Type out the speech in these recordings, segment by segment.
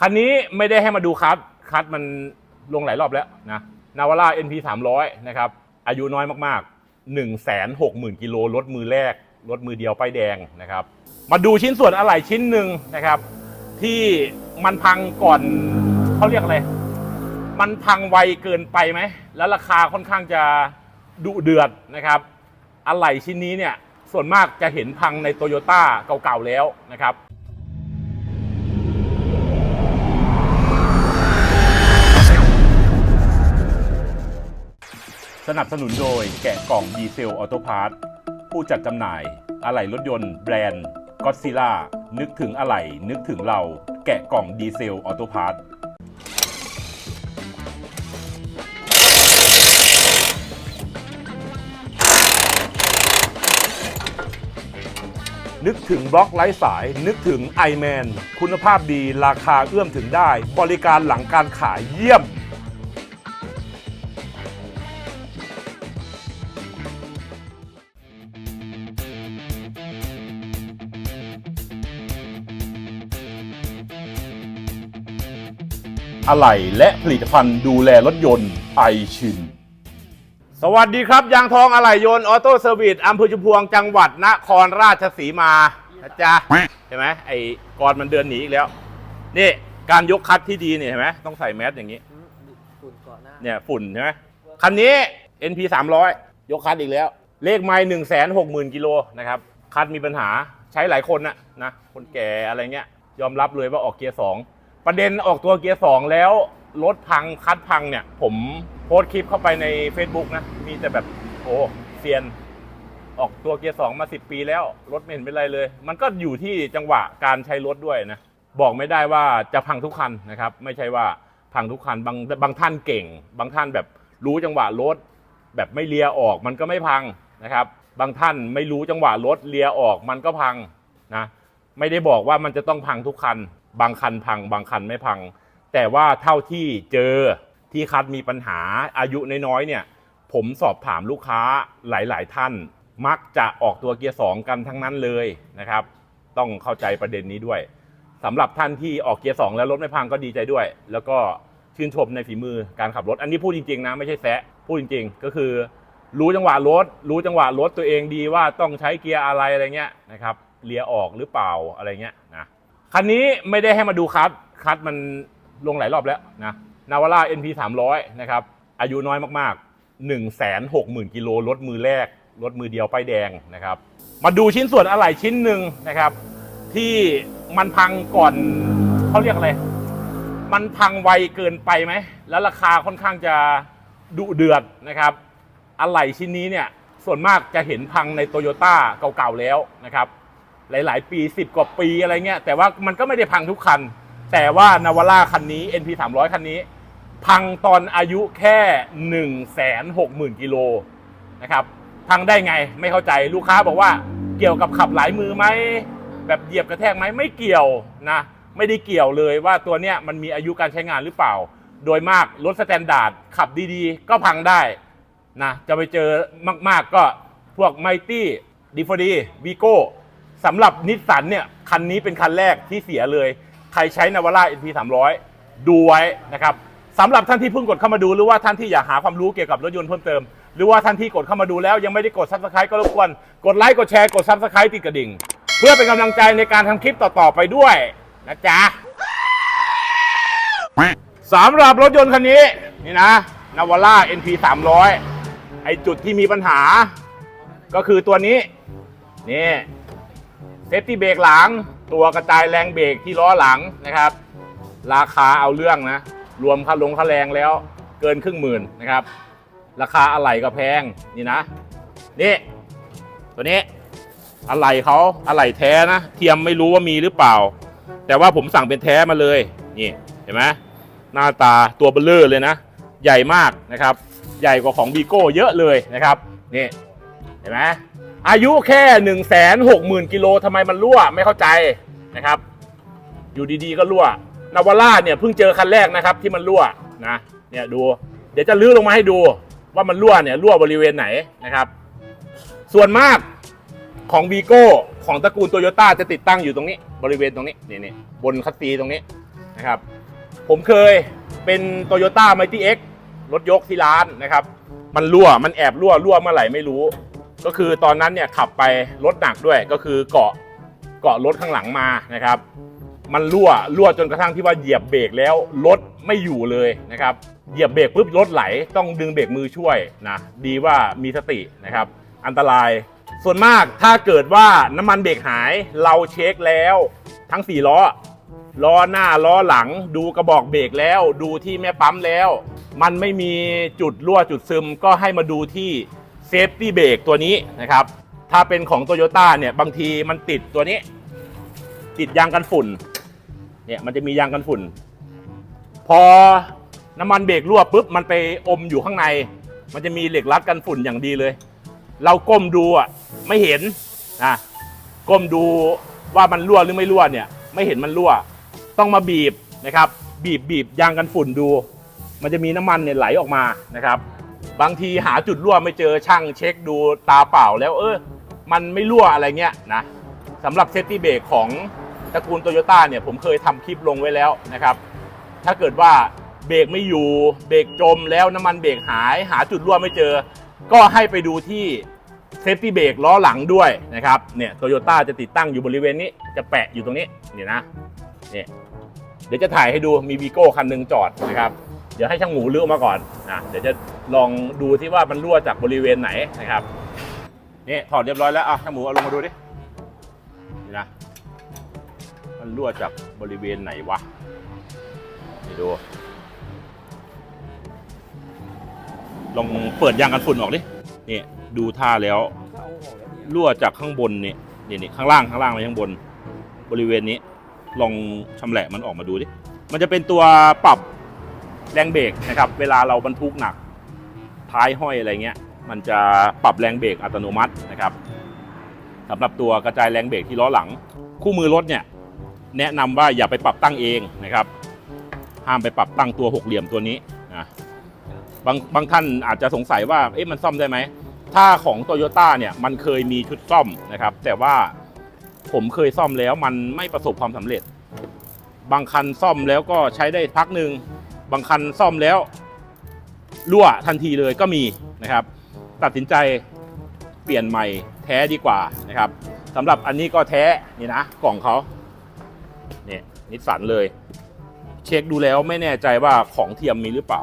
คันนี้ไม่ได้ให้มาดูคัสคัสมันลงหลายรอบแล้วนะนาวาร่า NP 300นะครับ อายุน้อยมากๆ 1 6 0 0 0 0กิโลรถมือแรก รถมือเดียวป้ายแดงนะครับ มาดูชิ้นส่วนอะไหล่ชิ้นหนึ่งนะครับ ที่มันพังก่อนเขาเรียกอะไร มันพังไวเกินไปไหม แล้วราคาค่อนข้างจะดุเดือดนะครับอะไหล่ชิ้นนี้เนี่ยส่วนมากจะเห็นพังในโตโยต้าเก่าๆแล้วนะครับ สนับสนุนโดยแกะกล่องดีเซลออโตพาร์ทผู้จัดจำหน่าย อะไหล่รถยนต์แบรนด์ก็ซิล่านึกถึงอะไหล่นึกถึงเรา แกะกล่องดีเซลออโตพาร์ทนึกถึงบล็อกไร้สาย นึกถึง i m a n คุณภาพดีราคาเอื้อมถึงได้ บริการหลังการขายเยี่ยม อะไหล่และผลิตภัณฑ์ดูแลรถยนต์ไอชิน สวัสดีครับ ยางทองอะไหล่ยนต์ออโต้เซอร์วิสอำเภอชุมพวงจังหวัดนครราชสีมานะจ๊ะเห็นไหมไอ้กรมันเดินหนีอีกแล้ว นี่การยกคัดที่ดีเนี่ยเห็นไหมต้องใส่แมสอย่างนี้อืมฝุ่นเกาะหน้าเนี่ยฝุ่นใช่ไหมคันนี้ NP 300 ยกคัดอีกแล้ว เลขไม้หนึ่งแสนหกหมื่นกิโลนะครับคัดมีปัญหาใช้หลายคนนะนะคนแก่อะไรเงี้ยยอมรับเลยว่าออกเกียร์สอง ประเด็นออกตัวเกียร์สองแล้วรถพังคัดพังเนี่ย ผมโพสต์คลิปเข้าไปใน Facebook นะ มีแต่แบบโอ้เซียน ออกตัวเกียร์สองมา 10 ปีแล้ว รถไม่เห็นเป็นไรเลย มันก็อยู่ที่จังหวะการใช้รถด้วยนะ บอกไม่ได้ว่าจะพังทุกคันนะครับ ไม่ใช่ว่าพังทุกคันบางบางท่านเก่ง บางท่านแบบรู้จังหวะรถแบบไม่เลียออกมันก็ไม่พังนะครับ บางท่านไม่รู้จังหวะรถเลียออกมันก็พังนะไม่ได้บอกว่ามันจะต้องพังทุกคัน บางคันพัง บางคันไม่พัง แต่ว่าเท่าที่เจอที่คัดมีปัญหาอายุน้อยๆเนี่ย ผมสอบถามลูกค้าหลายๆ ท่าน มักจะออกตัวเกียร์สองกันทั้งนั้นเลยนะครับ ต้องเข้าใจประเด็นนี้ด้วยสำหรับท่านที่ออกเกียร์สองแล้วรถไม่พังก็ดีใจด้วย แล้วก็ชื่นชมในฝีมือการขับรถ อันนี้พูดจริงๆนะไม่ใช่แซะพูดจริงๆ ก็คือ รู้จังหวะรถ รู้จังหวะรถตัวเองดีว่าต้องใช้เกียร์อะไรอะไรเงี้ยนะครับเลียออกหรือเปล่าอะไรเงี้ยนะ คันนี้ไม่ได้ให้มาดูคัสคัสมันลงหลายรอบแล้วนะนาวาร่า NP 300นะครับ อายุน้อยมากๆ 1 6 0 0 0 0กิโลรถมือแรก รถมือเดียวป้ายแดงนะครับ มาดูชิ้นส่วนอะไหล่ชิ้นหนึ่งนะครับ ที่มันพังก่อนเขาเรียกอะไร มันพังไวเกินไปไหม แล้วราคาค่อนข้างจะดุเดือดนะครับ อะไหล่ชิ้นนี้เนี่ยส่วนมากจะเห็นพังในโตโยต้าเก่าๆแล้วนะครับ หลาย ๆ ปี 10 กว่าปีอะไรเงี้ยแต่ว่ามันก็ไม่ได้พังทุกคัน แต่ว่านาวาร่าคันนี้ NP 300 คันนี้ พังตอนอายุแค่ 1 6 0 0 0 0กิโลนะครับพังได้ไงไม่เข้าใจลูกค้าบอกว่าเกี่ยวกับขับหลายมือไหมแบบเหยียบกระแทกไหมไม่เกี่ยวนะไม่ได้เกี่ยวเลยว่าตัวเนี้ยมันมีอายุการใช้งานหรือเปล่า โดยมากรถสแตนดาร์ดขับดีๆ ก็พังได้นะจะไปเจอมากๆก็พวกไมตี้ดีฟอดีวีโก้ สำหรับนิสสันเนี่ยคันนี้เป็นคันแรกที่เสียเลย ใครใช้นาวาร่า NP 300 ดูไว้นะครับสำหรับท่านที่เพิ่งกดเข้ามาดูหรือว่าท่านที่อยากหาความรู้เกี่ยวกับรถยนต์เพิ่มเติม หรือว่าท่านที่กดเข้ามาดูแล้วยังไม่ได้กดซับสไครต์ก็รบกวนกดไลค์กดแชร์กดซับสไครต์ติดกระดิ่ง เพื่อเป็นกำลังใจในการทำคลิปต่อๆไปด้วยนะจ๊ะสำหรับรถยนต์คันนี้นี่นะนาวาร่า NP 300ไอจุดที่มีปัญหา ก็คือตัวนี้นี่ เซฟตี้เบรกหลัง ตัวกระจายแรงเบรกที่ล้อหลังนะครับ ราคาเอาเรื่องนะ รวมค่าลงค่าแรงแล้วเกินครึ่งหมื่นนะครับ ราคาอะไหล่ก็แพงนี่นะ นี่ ตัวนี้อะไหล่เขาอะไหล่แท้นะ เทียมไม่รู้ว่ามีหรือเปล่า แต่ว่าผมสั่งเป็นแท้มาเลยนี่เห็นไหมหน้าตาตัวเบลเลอร์เลยนะ ใหญ่มากนะครับ ใหญ่กว่าของบีโก้เยอะเลยนะครับนี่เห็นไหม อายุแค่1นึ่งแสนหกหมื่นกิโลทำไมมันรั่วไม่เข้าใจนะครับ อยู่ดีๆก็รั่วนาวาร่าเนี่ยเพิ่งเจอคันแรกนะครับที่มันรั่วนะเนี่ยดู เดี๋ยวจะลื้อลงมาให้ดูว่ามันรั่วเนี่ยรั่วบริเวณไหนนะครับ ส่วนมากของวีโก้ของตระกูลโตโยต้าจะติดตั้งอยู่ตรงนี้ บริเวณตรงนี้นี่นี่บนคัสซีตรงนี้นะครับ ผมเคยเป็นโตโยต้าไมตี้เอ็กรถยกที่ร้านนะครับ มันรั่วมันแอบรั่วรั่วเมื่อไหร่ไม่รู้ ก็คือตอนนั้นเนี่ยขับไปรถหนักด้วยก็คือเกาะเกาะรถข้างหลังมานะครับ มันรั่วรั่วจนกระทั่งที่ว่าเหยียบเบรกแล้วรถไม่อยู่เลยนะครับ เหยียบเบรกปุ๊บรถไหลต้องดึงเบรกมือช่วยนะดีว่ามีสตินะครับ อันตรายส่วนมากถ้าเกิดว่าน้ำมันเบรกหายเราเช็คแล้ว ทั้ง4ล้อล้อหน้าล้อหลัง ดูกระบอกเบรกแล้ว ดูที่แม่ปั๊มแล้ว มันไม่มีจุดรั่วจุดซึมก็ให้มาดูที่ เซฟตี้เบรกตัวนี้นะครับ ถ้าเป็นของโตโยต้าเนี่ยบางทีมันติดตัวนี้ ติดยางกันฝุ่น เนี่ยมันจะมียางกันฝุ่น พอน้ำมันเบรกรั่วปุ๊บมันไปอมอยู่ข้างใน มันจะมีเหล็กรัดกันฝุ่นอย่างดีเลย เราก้มดูอะไม่เห็นนะก้มดูว่ามันรั่วหรือไม่รั่วเนี่ย ไม่เห็นมันรั่ว ต้องมาบีบนะครับ บีบบีบยางกันฝุ่นดู มันจะมีน้ำมันเนี่ยไหลออกมานะครับ บางทีหาจุดรั่วไม่เจอช่างเช็คดูตาเปล่าแล้วเออมันไม่รั่วอะไรเงี้ยนะสำหรับเซฟตี้เบรกของตระกูลโตโยต้าเนี่ยผมเคยทำคลิปลงไว้แล้วนะครับ ถ้าเกิดว่าเบรกไม่อยู่เบรกจมแล้วน้ำมันเบรกหาย หาจุดรั่วไม่เจอ ก็ให้ไปดูที่เซฟตี้เบรกล้อหลังด้วยนะครับเนี่ยโตโยต้าจะติดตั้งอยู่บริเวณนี้จะแปะอยู่ตรงนี้นี่นะเนี่ยเดี๋ยวจะถ่ายให้ดูมีวีโก้คันหนึ่งจอดนะครับ เดี๋ยวให้ช่างหมูเลือกมาก่อนนะเดี๋ยวจะลองดูที่ว่ามันรั่วจากบริเวณไหนนะครับนี่ถอดเรียบร้อยแล้วอะช่างหมูเอาลงมาดูดินี่นะมันรั่วจากบริเวณไหนวะนี่ดูลองเปิดยางกันฝุ่นออกดินี่ดูท่าแล้วรั่วจากข้างบนนี่นี่นี่ข้างล่างข้างล่างไปข้างบน บริเวณนี้ ลองชำแหละมันออกมาดูดิมันจะเป็นตัวปรับ แรงเบรกนะครับเวลาเราบรรทุกหนักท้ายห้อยอะไรเงี้ย มันจะปรับแรงเบรกอัตโนมัตินะครับสำหรับตัวกระจายแรงเบรกที่ล้อหลัง คู่มือรถเนี่ยแนะนำว่าอย่าไปปรับตั้งเองนะครับ ห้ามไปปรับตั้งตัวหกเหลี่ยมตัวนี้นะบางบางท่านอาจจะสงสัยว่าเอ๊ะมันซ่อมได้ไหมถ้าของโตโยต้าเนี่ยมันเคยมีชุดซ่อมนะครับ แต่ว่าผมเคยซ่อมแล้วมันไม่ประสบความสำเร็จ บางคันซ่อมแล้วก็ใช้ได้พักหนึ่ง บางคันซ่อมแล้วรั่วทันทีเลยก็มีนะครับ ตัดสินใจเปลี่ยนใหม่แท้ดีกว่านะครับสำหรับอันนี้ก็แท้นี่นะกล่องเขาเนี่ยนิสสันเลย เช็คดูแล้วไม่แน่ใจว่าของเทียมมีหรือเปล่า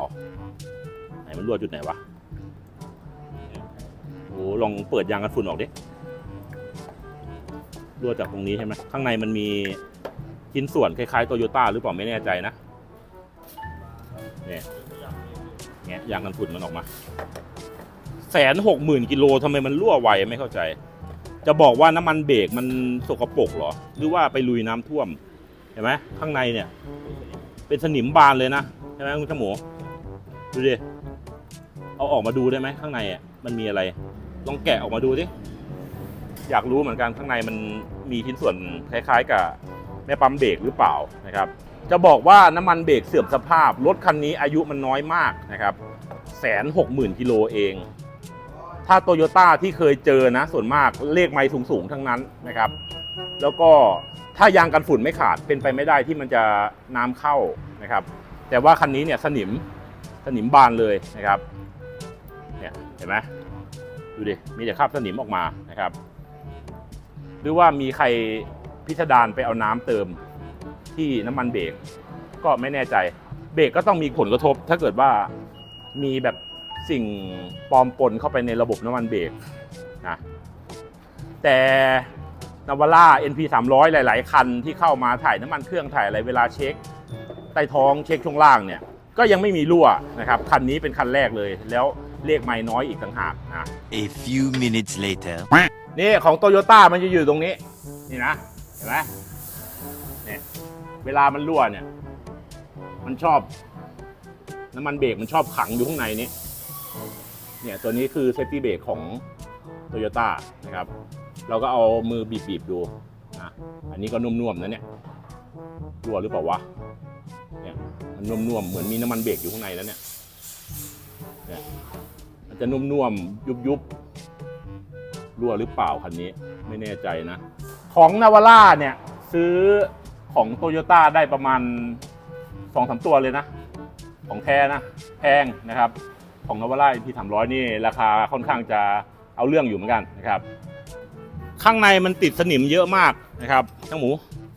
ไหนมันรั่วจุดไหนวะโอ้ลองเปิดยางกันฝุ่นออกดิรั่วจากตรงนี้ใช่ไหมข้างในมันมีชิ้นส่วนคล้ายๆโตโยต้าหรือเปล่าไม่แน่ใจนะ เนี่ยเงี้ยยางกันฝุ่นมันออกมาแสนหกหมื่นกิโลทำไมมันรั่วไวไม่เข้าใจ จะบอกว่าน้ำมันเบรกมันสกปรกเหรอ หรือว่าไปลุยน้ำท่วม เห็นไหมข้างในเนี่ย เป็นสนิมบานเลยนะใช่ไหมคุณขโมดูดิเอาออกมาดูได้ไหมข้างในอะมันมีอะไร ลองแกะออกมาดูดิอยากรู้เหมือนกันข้างในมันมีชิ้นส่วนคล้าย ๆ กับแม่ปั๊มเบรกหรือเปล่านะครับ จะบอกว่าน้ำมันเบรกเสื่อมสภาพ รถคันนี้อายุมันน้อยมากนะครับแสนหกหมื่นกิโลเอง ถ้าโตโยต้าที่เคยเจอนะ ส่วนมากเลขไม้สูงๆ ทั้งนั้นนะครับ แล้วก็ถ้ายางกันฝุ่นไม่ขาดเป็นไปไม่ได้ที่มันจะน้ำเข้านะครับ แต่ว่าคันนี้เนี่ยสนิมสนิมบานเลยนะครับเนี่ยเห็นไหมดูดิมีแต่คราบสนิมออกมานะครับ หรือว่ามีใครพิสดารไปเอาน้ำเติม ที่น้ำมันเบรกก็ไม่แน่ใจเบรกก็ต้องมีผลกระทบ ถ้าเกิดว่ามีแบบสิ่งปลอมปนเข้าไปในระบบน้ำมันเบรกนะแต่นาวาร่า NP 300 หลาย ๆ คันที่เข้ามาถ่ายน้ำมันเครื่องถ่ายอะไรเวลาเช็คใต้ท้องเช็คช่วงล่างเนี่ย ก็ยังไม่มีรั่วนะครับ คันนี้เป็นคันแรกเลย แล้วเลขไม่น้อยอีกต่างหากนะ A few minutes later. นี่ของโตโยต้ามันจะอยู่ตรงนี้ นี่นะ เห็นไหมเนี่ย เวลามันรั่วเนี่ย มันชอบน้ำมันเบรกมันชอบขังอยู่ข้างในนี้ เนี่ยตัวนี้คือเซฟตี้เบรกของโตโยต้านะครับ เราก็เอามือบีบๆดูนะอันนี้ก็นุ่มๆนะเนี่ยรั่วหรือเปล่าวะเนี่ยมันนุ่มๆเหมือนมีน้ำมันเบรกอยู่ข้างในแล้วเนี่ยเนี่ยมันจะนุ่มๆยุบๆรั่วหรือเปล่าคันนี้ ไม่แน่ใจนะ ของนาวาร่าเนี่ยซื้อ ของโตโยต้าได้ประมาณสองสามตัวเลยนะ ของแท้นะแพงนะครับ ของนวาร่าพีสามร้อยนี่ราคาค่อนข้างจะเอาเรื่องอยู่เหมือนกันนะครับ ข้างในมันติดสนิมเยอะมากนะครับช่างหมู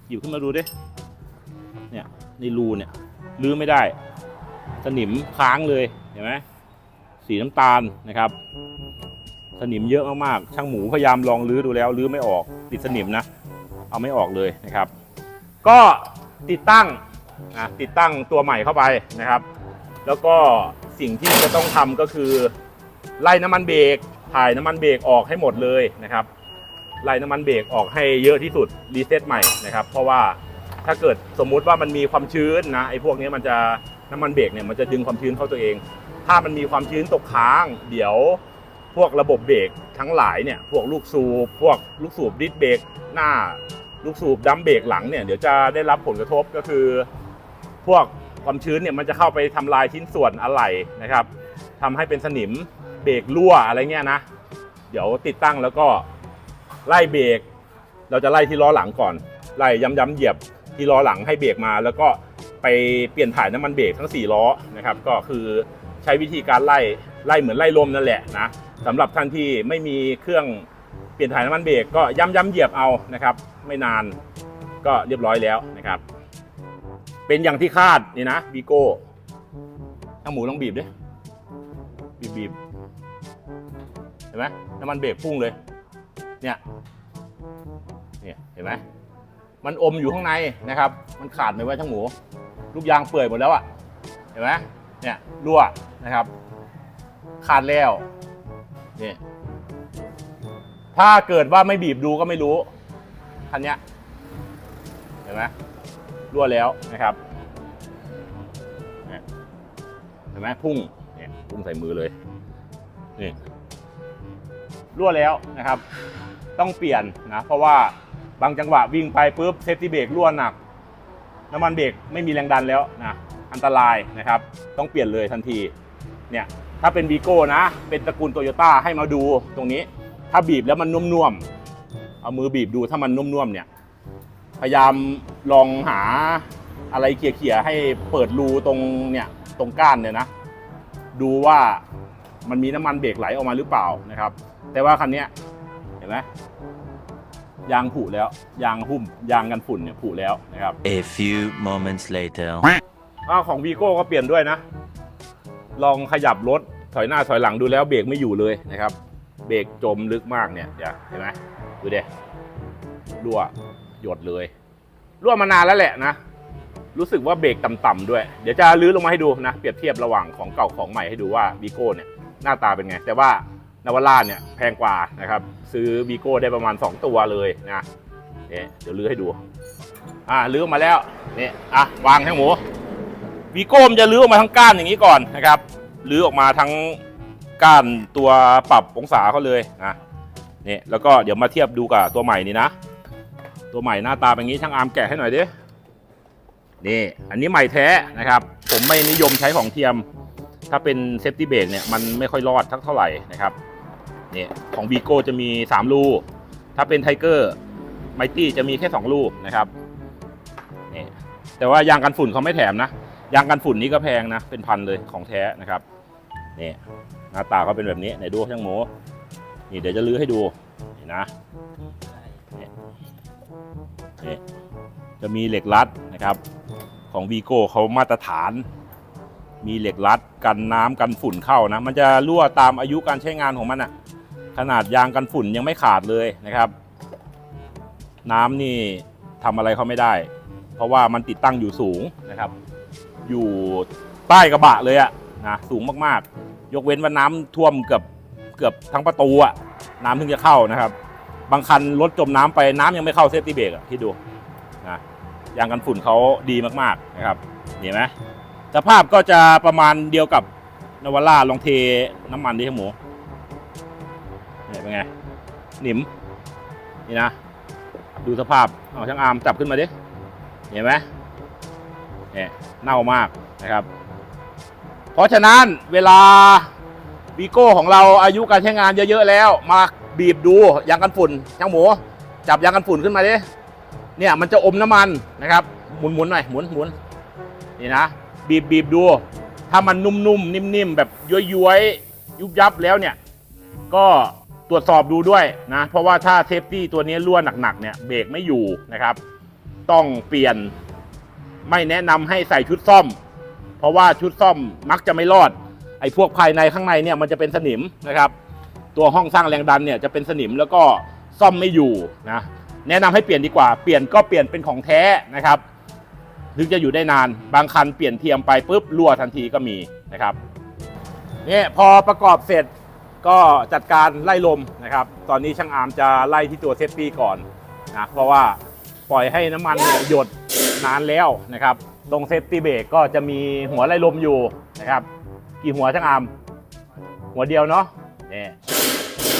หยิบขึ้นมาดูดิเนี่ยในรูเนี่ยลื้อไม่ได้ สนิมค้างเลยเห็นไหมสีน้ำตาลนะครับสนิมเยอะมากๆ ช่างหมูพยายามลองลื้อดูแล้ว ลื้อไม่ออกติดสนิมนะ เอาไม่ออกเลยนะครับ ก็ติดตั้งนะติดตั้งตัวใหม่เข้าไปนะครับ แล้วก็สิ่งที่จะต้องทำก็คือ ไล่น้ำมันเบรกถ่ายน้ำมันเบรกออกให้หมดเลยนะครับ ไล่น้ำมันเบรกออกให้เยอะที่สุดรีเซ็ตใหม่นะครับ เพราะว่าถ้าเกิดสมมุติว่ามันมีความชื้นนะไอ้พวกนี้มันจะน้ำมันเบรกเนี่ยมันจะดึงความชื้นเข้าตัวเอง ถ้ามันมีความชื้นตกค้าง เดี๋ยวพวกระบบเบรกทั้งหลายเนี่ยพวกลูกสูบพวกลูกสูบดิสเบรกหน้า ลูกสูบดัมเบรกหลังเนี่ยเดี๋ยวจะได้รับผลกระทบก็คือ พวกความชื้นเนี่ยมันจะเข้าไปทำลายชิ้นส่วนอะไหล่นะครับทำให้เป็นสนิมเบรกรั่วอะไรเงี้ยนะ เดี๋ยวติดตั้งแล้วก็ไล่เบรกเราจะไล่ที่ล้อหลังก่อน ไล่ย้ำๆเหยียบที่ล้อหลังให้เบรกมา แล้วก็ไปเปลี่ยนถ่ายน้ำมันเบรกทั้ง 4 ล้อนะครับ ก็คือใช้วิธีการไล่ไล่เหมือนไล่ลมนั่นแหละนะสำหรับท่านที่ไม่มีเครื่อง เปลี่ยนถ่ายน้ำมันเบรกก็ย้ำๆเหยียบเอานะครับ ไม่นานก็เรียบร้อยแล้วนะครับ เป็นอย่างที่คาดนี่นะบีโก้ทั้งหมูต้องบีบดิบีบบีบเห็นไหมน้ำมันเบรกพุ่งเลย เนี่ยเนี่ยเห็นไหมมันอมอยู่ข้างในนะครับ มันขาดไปไว้ทั้งหมู ลูกยางเปื่อยหมดแล้วอะเห็นไหมเนี่ยรั่วนะครับ ขาดแล้วนี่ ถ้าเกิดว่าไม่บีบดูก็ไม่รู้ คันเนี้ยเห็นไหมรั่วแล้วนะครับเนี่ยเห็นไหมพุ่งเนี่ยพุ่งใส่มือเลยนี่รั่วแล้วนะครับ ต้องเปลี่ยนนะเพราะว่าบางจังหวะวิ่งไปปุ๊บเซฟตี้เบรกรั่วหนักน้ำมันเบรกไม่มีแรงดันแล้วนะอันตรายนะครับ ต้องเปลี่ยนเลยทันทีเนี่ยถ้าเป็นวีโก้นะ เป็นตระกูลโตโยต้าให้มาดูตรงนี้ ถ้าบีบแล้วมันนุ่มๆ เอามือบีบดูถ้ามันนุ่มๆเนี่ย พยายามลองหาอะไรเขี่ยๆให้เปิดรูตรงเนี่ยตรงก้านเนี่ยนะ ดูว่ามันมีน้ำมันเบรกไหลออกมาหรือเปล่านะครับ แต่ว่าคันเนี้ยเห็นไหมยางผุแล้ว ยางหุ้ม ยางกันฝุ่นเนี่ยผุแล้วนะครับ A few moments later. อ้าวของวีโก้ก็เปลี่ยนด้วยนะ ลองขยับรถถอยหน้าถอยหลังดูแล้วเบรกไม่อยู่เลยนะครับ เบรกจมลึกมากเนี่ยเดี๋ยวเห็นไหมดูเด็รั่วหยดเลย รั่วมานานแล้วแหละนะ รู้สึกว่าเบรกต่ำๆด้วย เดี๋ยวจะลื้อลงมาให้ดูนะ เปรียบเทียบระหว่างของเก่าของใหม่ให้ดูว่าวีโก้เนี่ยหน้าตาเป็นไง แต่ว่านาวาร่าเนี่ยแพงกว่านะครับ ซื้อวีโก้ได้ประมาณ 2 ตัวเลยนะเนี่ยเดี๋ยวลื้อให้ดู อ่าลื้อมาแล้วนี่อะวางทั้งหมูวีโก้มจะลื้อออกมาทั้งก้านอย่างนี้ก่อนนะครับลื้อออกมาทั้ง ก้านตัวปรับองศาเขาเลยนะนี่แล้วก็เดี๋ยวมาเทียบดูกับตัวใหม่นี่นะ ตัวใหม่หน้าตาเป็นงี้ช่างอาร์มแกะให้หน่อยดินี่อันนี้ใหม่แท้นะครับ ผมไม่นิยมใช้ของเทียม ถ้าเป็นเซฟตี้เบรกเนี่ยมันไม่ค่อยรอดทักเท่าไหร่นะครับนี่ของวีโก้จะมี 3 ลูถ้าเป็นไทเกอร์ไมตี้จะมีแค่ 2 ลูนะครับนี่แต่ว่ายางกันฝุ่นเขาไม่แถมนะยางกันฝุ่นนี้ก็แพงนะเป็นพันเลยของแท้นะครับนี่ หน้าตาเขาเป็นแบบนี้ไหนดูช่างหมูนี่เดี๋ยวจะลื้อให้ดูนี่นะนี่จะมีเหล็กรัดนะครับ ของวีโก้เขามาตรฐาน มีเหล็กรัดกันน้ำกันฝุ่นเข้านะ มันจะรั่วตามอายุการใช้งานของมันอะขนาดยางกันฝุ่นยังไม่ขาดเลยนะครับ น้ำนี่ทำอะไรเขาไม่ได้ เพราะว่ามันติดตั้งอยู่สูงนะครับ อยู่ใต้กระบะเลยอะนะสูงมากๆ ยกเว้นว่าน้ำท่วมเกือบเกือบทั้งประตูอะน้ำถึงจะเข้านะครับ บางคันรถจมน้ำไปน้ำยังไม่เข้าเซฟตี้เบรกอะที่ดูนะยางกันฝุ่นเขาดีมากๆนะครับเห็นไหมสภาพก็จะประมาณเดียวกับนวาร่าลองเทน้ำมันดิครับหมูเนี่ยเป็นไงหนิมนี่นะ ดูสภาพเอาช่างอาร์มจับขึ้นมาดิเห็นไหมเนี่ยเน่ามากนะครับ เพราะฉะนั้นเวลาวีโก้ของเราอายุการใช้งานเยอะๆแล้ว มาบีบดูยางกันฝุ่นช่างหมู จับยางกันฝุ่นขึ้นมาดิเนี่ยมันจะอมน้ำมันนะครับ หมุนๆหน่อยหมุนหมุนนี่นะ บีบบีบดู ถ้ามันนุ่มๆนิ่มๆแบบย้วยๆยุบยับแล้วเนี่ย ก็ตรวจสอบดูด้วยนะ เพราะว่าถ้าเซฟตี้ตัวนี้รั่วหนักๆเนี่ยเบรกไม่อยู่นะครับ ต้องเปลี่ยนไม่แนะนำให้ใส่ชุดซ่อม เพราะว่าชุดซ่อมมักจะไม่รอด ไอ้พวกภายในข้างในเนี่ยมันจะเป็นสนิมนะครับ ตัวห้องสร้างแรงดันเนี่ยจะเป็นสนิมแล้วก็ซ่อมไม่อยู่นะแนะนำให้เปลี่ยนดีกว่าเปลี่ยนก็เปลี่ยนเป็นของแท้นะครับถึงจะอยู่ได้นานบางคันเปลี่ยนเทียมไปปุ๊บรั่วทันทีก็มีนะครับเนี่ยพอประกอบเสร็จก็จัดการไล่ลมนะครับ ตอนนี้ช่างอาร์มจะไล่ที่ตัวเซฟตี้ก่อนนะเพราะว่าปล่อยให้น้ำมันหยดนานแล้วนะครับ ตรงเซฟตี้เบรกก็จะมีหัวไล่ลมอยู่นะครับ กี่หัวช่างอามหัวเดียวเนาะเนี่ย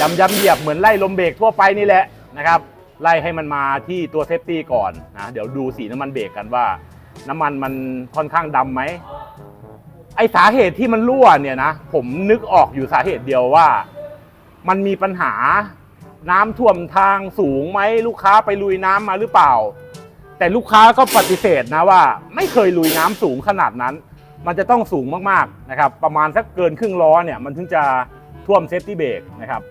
ย้ำย้ำเหยียบเหมือนไล่ลมเบรกทั่วไปนี่แหละนะครับไล่ให้มันมาที่ตัวเซฟตี้ก่อนนะเดี๋ยวดูสีน้ำมันเบรกกันว่า น้ำมันมันค่อนข้างดำไหมไอสาเหตุที่มันรั่วเนี่ยนะผมนึกออกอยู่สาเหตุเดียวว่า มันมีปัญหาน้ำท่วมทางสูงไหมลูกค้าไปลุยน้ำมาหรือเปล่า แต่ลูกค้าก็ปฏิเสธนะว่า ไม่เคยลุยน้ำสูงขนาดนั้น มันจะต้องสูงมากๆนะครับ ประมาณสักเกินครึ่งล้อเนี่ยมันถึงจะท่วมเซฟตี้เบรกนะครับ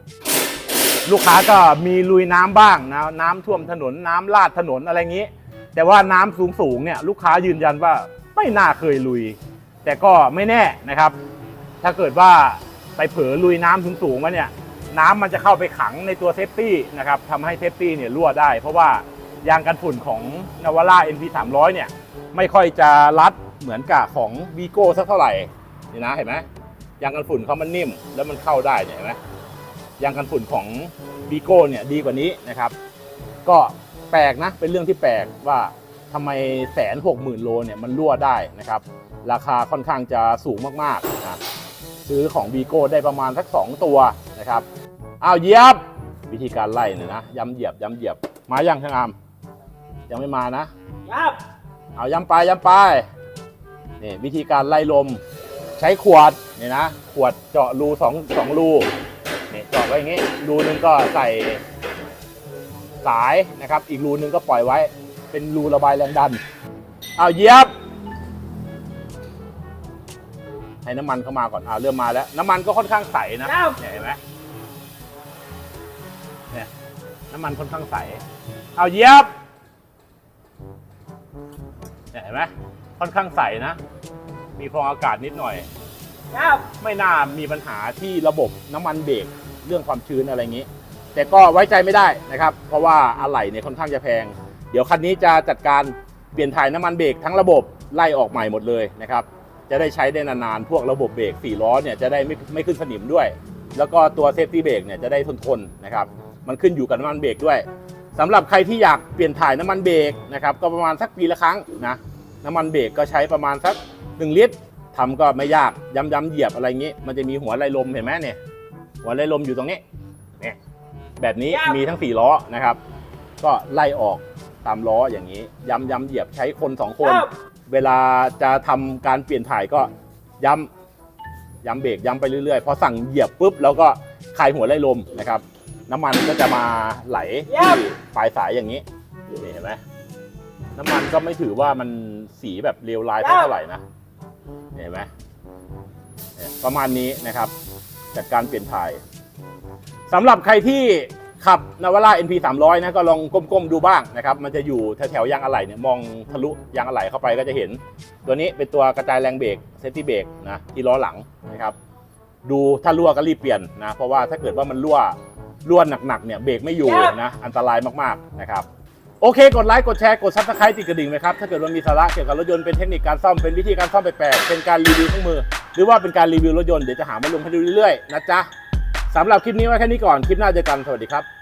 ลูกค้าก็มีลุยน้ำบ้างนะน้ำท่วมถนนน้ำลาดถนนอะไรอย่างนี้ แต่ว่าน้ำสูงสูงๆเนี่ยลูกค้ายืนยันว่าไม่น่าเคยลุย แต่ก็ไม่แน่นะครับ ถ้าเกิดว่าไปเผลอลุยน้ำสูงสูงๆมาเนี่ยน้ำมันจะเข้าไปขังในตัวเซฟตี้นะครับทำให้เซฟตี้เนี่ยรั่วได้ เพราะว่า ยางกันฝุ่นของนาวาร่า NP 300เนี่ยไม่ค่อยจะรัดเหมือนกับของวีโก้สักเท่าไหร่นี่นะเห็นไหมยางกันฝุ่นเขามันนิ่ม แล้วมันเข้าได้เนี่ยเห็นไหมยางกันฝุ่นของวีโก้เนี่ยดีกว่านี้นะครับ ก็แปลกนะเป็นเรื่องที่แปลกว่าทำไมแสนหกหมื่นโลเนี่ยมันรั่วได้นะครับ ราคาค่อนข้างจะสูงมากๆนะซื้อของบีโก้ได้ประมาณสัก 2 ตัวนะครับอ้าวเหยียบ วิธีการไล่เนี่ยนะย้ำเหยียบย้ำเหยียบมายังช่างอาม ยังไม่มานะครับเอาย้ำไปย้ำไปนี่วิธีการไล่ลม ใช้ขวดเนี่ยนะ ขวดเจาะรูสองสองรูนี่เจาะไว้อย่างงี้ รูหนึงก็ใส่สายนะครับ อีกรูหนึงก็ปล่อยไว้ เป็นรูระบายแรงดัน เอาเหยียบ ให้น้ำมันเข้ามาก่อน อ่าเริ่มมาแล้ว น้ำมันก็ค่อนข้างใสนะเนี่ยเห็นไหมเนี่ยน้ำมันค่อนข้างใส เอาเหยียบ เนี่ยเห็นไหมค่อนข้างใสนะ มีฟองอากาศนิดหน่อย ครับไม่น่ามีปัญหาที่ระบบน้ำมันเบรกเรื่องความชื้นอะไรอย่างนี้ แต่ก็ไว้ใจไม่ได้นะครับ เพราะว่าอะไหล่เนี่ยค่อนข้างจะแพง เดี๋ยวคันนี้จะจัดการเปลี่ยนถ่ายน้ำมันเบรกทั้งระบบไล่ออกใหม่หมดเลยนะครับ จะได้ใช้ได้นานๆ พวกระบบเบรก4ล้อเนี่ยจะได้ไม่ไม่ขึ้นสนิมด้วย แล้วก็ตัวเซฟตี้เบรกเนี่ยจะได้ทนทนๆนะครับ มันขึ้นอยู่กับน้ำมันเบรกด้วยสำหรับใครที่อยากเปลี่ยนถ่ายน้ำมันเบรกนะครับก็ประมาณสักปีละครั้งนะ น้ำมันเบรกก็ใช้ประมาณสัก 1 ลิตรทำก็ไม่ยากย้ำๆเหยียบอะไรอย่างนี้ มันจะมีหัวไหลลมเห็นไหมเนี่ย หัวไหลลมอยู่ตรงนี้เนี่ยแบบนี้มีทั้ง 4 ล้อนะครับ ก็ไล่ออกตามล้ออย่างนี้ ย้ำย้ำเหยียบใช้คนสองคนครับเวลาจะทำการเปลี่ยนถ่ายก็ย้ำย้ำเบรกย้ำไปเรื่อยๆพอสั่งเหยียบปุ๊บแล้วก็คลายหัวไล่ลมนะครับ น้ำมันก็จะมาไหลที่ปลายสายอย่างนี้นี่เห็นไหม น้ำมันก็ไม่ถือว่ามันสีแบบเลวร้ายเท่าไหร่นะเห็นไหมเนี่ยประมาณนี้นะครับจัดการเปลี่ยนถ่ายสำหรับใครที่ขับนาวาร่า NP 300นะก็ลองก้มๆดูบ้างนะครับ มันจะอยู่แถวๆยางอะไหล่เนี่ยมองทะลุยางอะไหล่เข้าไปก็จะเห็น ตัวนี้เป็นตัวกระจายแรงเบรกเซฟตี้เบรกนะที่ล้อหลังนะครับ ดูถ้ารั่วก็รีบเปลี่ยนนะ เพราะว่าถ้าเกิดว่ามันรั่วรั่วหนักๆเนี่ยเบรกไม่อยู่นะอันตรายมากๆนะครับ โอเค กดไลค์ กดแชร์ กดซับสไครต์ติดกระดิ่งไหมครับ ถ้าเกิดว่ามีสาระเกี่ยวกับรถยนต์ เป็นเทคนิคการซ่อม เป็นวิธีการซ่อมแปลกๆ เป็นการรีวิวเครื่องมือ หรือว่าเป็นการรีวิวรถยนต์ เดี๋ยวจะหามาลงให้ดูเรื่อยๆ นะจ๊ะสำหรับคลิปนี้ไว้แค่นี้ก่อน คลิปหน้าเจอกัน สวัสดีครับ